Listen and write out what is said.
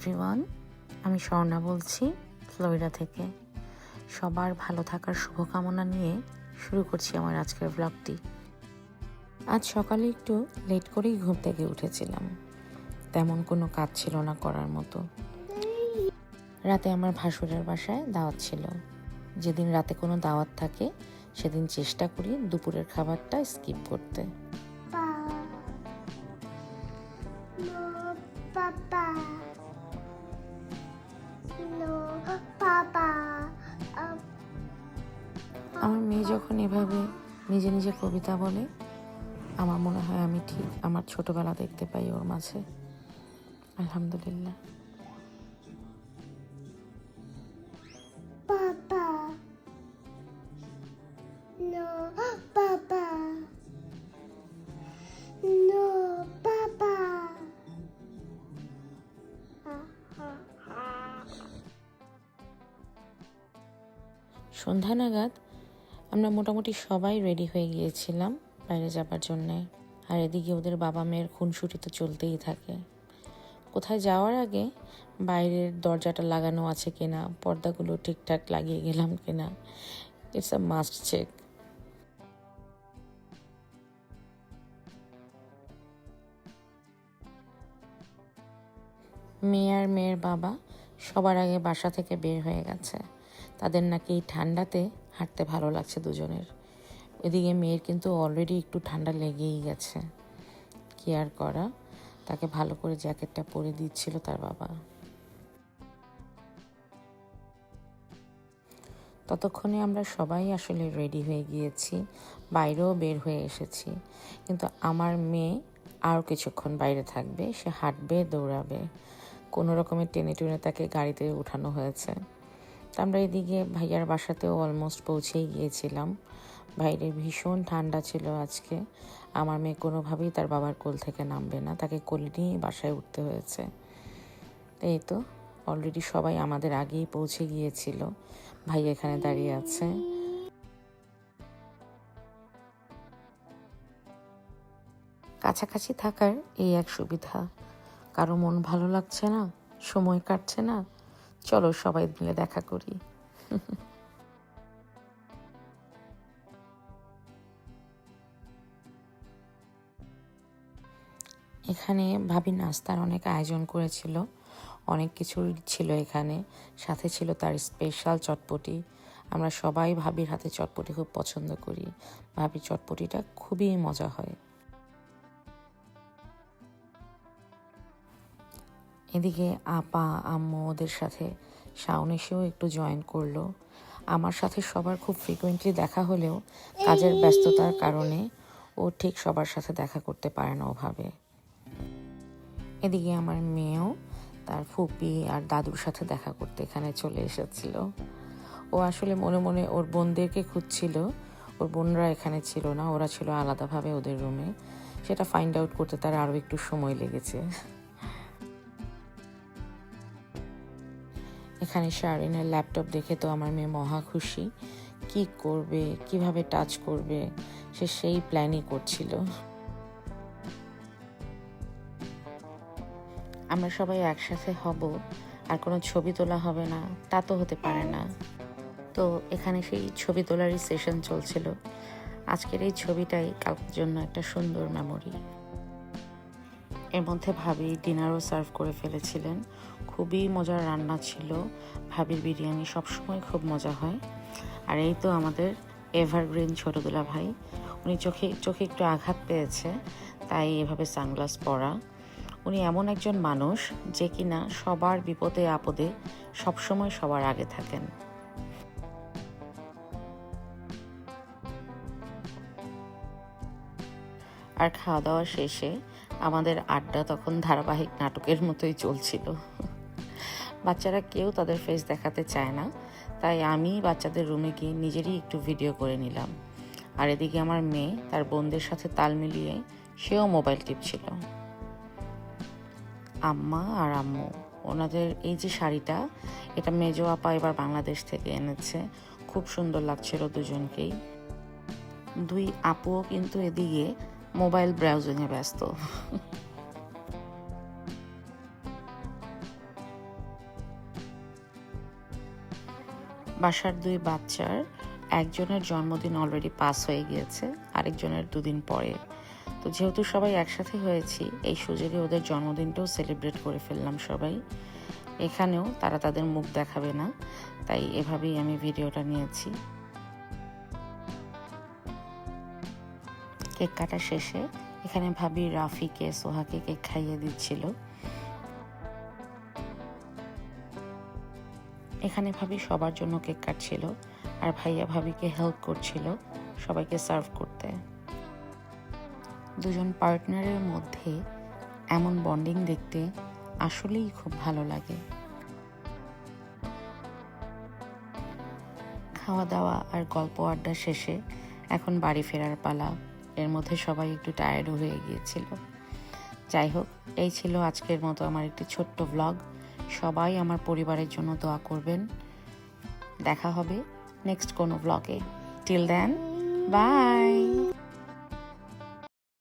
Everyone আমি স্বর্ণা বলছি, Florida থেকে। সবার ভালো থাকার শুভকামনা নিয়ে শুরু করছি আমার আজকের ব্লগটি আজ সকালে একটু লেট করেই ঘুম থেকে উঠেছিলাম। তেমন কোনো কাজ ছিল না করার মতো। রাতে আমার ভাসুরের বাসায় দাওয়াত ছিল। যেদিন রাতে কোনো দাওয়াত থাকে, সেদিন চেষ্টা করি দুপুরের খাবারটা স্কিপ করতে। Papa. নিজে নিজে কবিতা বলে। আমার মনে হয় আমি ঠিক আমার ছোটবেলা দেখতে পাই ওর মাঝে। আলহামদুলিল্লাহ. সন্ধ্যা নাগাদ আমরা মোটামুটি সবাই রেডি হয়ে গিয়েছিলাম বাইরে যাবার জন্যে। আর এদিকে ওদের বাবা মেয়ের খুনসুটি তো চলতেই থাকে। কোথায় যাওয়ার আগে বাইরের দরজাটা লাগানো আছে কিনা, পর্দাগুলো ঠিকঠাক লাগিয়ে গেলাম কিনা ইটস আ মাস্ট চেক মেয়ে আর মেয়ের বাবা সবার আগে বাসা থেকে বের হয়ে গেছে। তাদের নাকি ঠান্ডাতে হাঁটতে ভালো লাগছে দুজনের। এদিকে মেয়ের কিন্তু অলরেডি একটু ঠান্ডা লেগেই গেছে। কি আর করা? তাকে ভালো করে জ্যাকেটটা পরে দিচ্ছিল তার বাবা। ততক্ষণে আমরা সবাই আসলে রেডি হয়ে গিয়েছি, বাইরেও বের হয়ে এসেছি। কিন্তু আমার মেয়ে আরও কিছুক্ষণ বাইরে থাকবে, সে হাঁটবে, দৌড়াবে। কোনো রকমের টেনে টুনে তাকে গাড়িতে উঠানো হয়েছে। তা আমরা এদিকে ভাইয়ার বাসাতেও অলমোস্ট পৌঁছেই গিয়েছিলাম। বাইরে ভীষণ ঠান্ডা ছিল আজকে। আমার মেয়ে কোনোভাবেই তার বাবার কোল থেকে নামবে না, তাকে কোলে নিয়েই বাসায় উঠতে হয়েছে। এই তো অলরেডি সবাই আমাদের আগেই পৌঁছে গিয়েছিল। ভাই এখানে দাঁড়িয়ে আছে। কাছাকাছি থাকার এই এক সুবিধা, কারও মন ভালো লাগছে না, সময় কাটছে না চলো সবাই মিলে দেখা করি। এখানে ভাবি নাস্তার অনেক আয়োজন করেছিল। অনেক কিছুই ছিল এখানে। সাথে ছিল তার স্পেশাল চটপটি। আমরা সবাই ভাবির হাতে চটপটি খুব পছন্দ করি। ভাবির চটপটিটা খুবই মজা হয়। এদিকে আপা, আম্মু ওদের সাথে শাওন এসেও একটু জয়েন করল। আমার সাথে সবার খুব ফ্রিকুয়েন্টলি দেখা হলেও কাজের ব্যস্ততার কারণে ও ঠিক সবার সাথে দেখা করতে পারে না ওভাবে। এদিকে আমার মেয়েও তার ফুপি আর দাদুর সাথে দেখা করতে এখানে চলে এসেছিল। ও আসলে মনে মনে ওর বোনদেরকে খুঁজছিল। ওর বোনরা এখানে ছিল না, ওরা ছিল আলাদাভাবে ওদের রুমে সেটা ফাইন্ড আউট করতে তার আরও একটু সময় লেগেছে। এখানে শারিনের ল্যাপটপ দেখে তো আমার মেয়ে মহা খুশি। কি করবে? কীভাবে টাচ করবে? সে সেই প্ল্যানই করছিল। আমরা সবাই একসাথে হব, আর কোনো ছবি তোলা হবে না, তা তো হতে পারে না। তো এখানে সেই ছবি তোলারই সেশন চলছিল। আজকের এই ছবিটাই কালকের জন্য একটা সুন্দর মেমোরি এর মধ্যে ভাবি ডিনারও সার্ভ করে ফেলেছিলেন। খুবই মজার রান্না ছিল। ভাবির বিরিয়ানি সবসময় খুব মজা হয়। আর এই তো আমাদের এভারগ্রিন ছোটদুলা ভাই। উনি চোখে চোখে একটু আঘাত পেয়েছে, তাই এভাবে সানগ্লাস পরা। উনি এমন একজন মানুষ যে কিনা সবার বিপদে আপদে সবসময় সবার আগে থাকেন। আর খাওয়া দাওয়া শেষে আমাদের আড্ডা তখন ধারাবাহিক নাটকের মতোই চলছিল। বাচ্চারা কেউ তাদের ফেস দেখাতে চায় না, তাই আমি বাচ্চাদের রুমে গিয়ে নিজেরই একটু ভিডিও করে নিলাম। আর এদিকে আমার মেয়ে তার বোনদের সাথে তাল মিলিয়ে সেও মোবাইল টিপছিল। আম্মা আর আম্মু, ওনাদের এই যে শাড়িটা, এটা মেজো আপা এবার বাংলাদেশ থেকে এনেছে। খুব সুন্দর লাগছিল দুজনকেই। দুই আপুও কিন্তু এদিকে মোবাইল ব্রাউজিংয়ে ব্যস্ত। বাসার দুই বাচ্চার একজনের জন্মদিন অলরেডি পাস হয়ে গিয়েছে, আরেকজনের দুদিন পরে। তো যেহেতু সবাই একসাথে হয়েছি, এই সুযোগে ওদের জন্মদিনটাও সেলিব্রেট করে ফেললাম সবাই। এখানেও তারা তাদের মুখ দেখাবে না, তাই এভাবেই আমি ভিডিওটা নিয়েছি। কেক কাটা শেষে এখানে ভাবি রাফিকে, সোহাকে কেক খাইয়ে দিচ্ছিল। এখানে ভাবি সবার জন্য কেক কাটছিল আর ভাইয়া ভাবিকে হেল্প করছিল সবাইকে সার্ভ করতে। দুজন পার্টনারের মধ্যে এমন বন্ডিং দেখতে আসলেই খুব ভালো লাগে। খাওয়া দাওয়া আর গল্প আড্ডা শেষে এখন বাড়ি ফেরার পালা। এর মধ্যে সবাই একটু টায়ার্ডও হয়ে গিয়েছিল। যাই হোক, এই ছিল আজকের মতো আমার একটি ছোট্ট ব্লগ সবাই আমার পরিবারের জন্য দোয়া করবেন। দেখা হবে নেক্সট কোনো ব্লগে টিল দেন বাই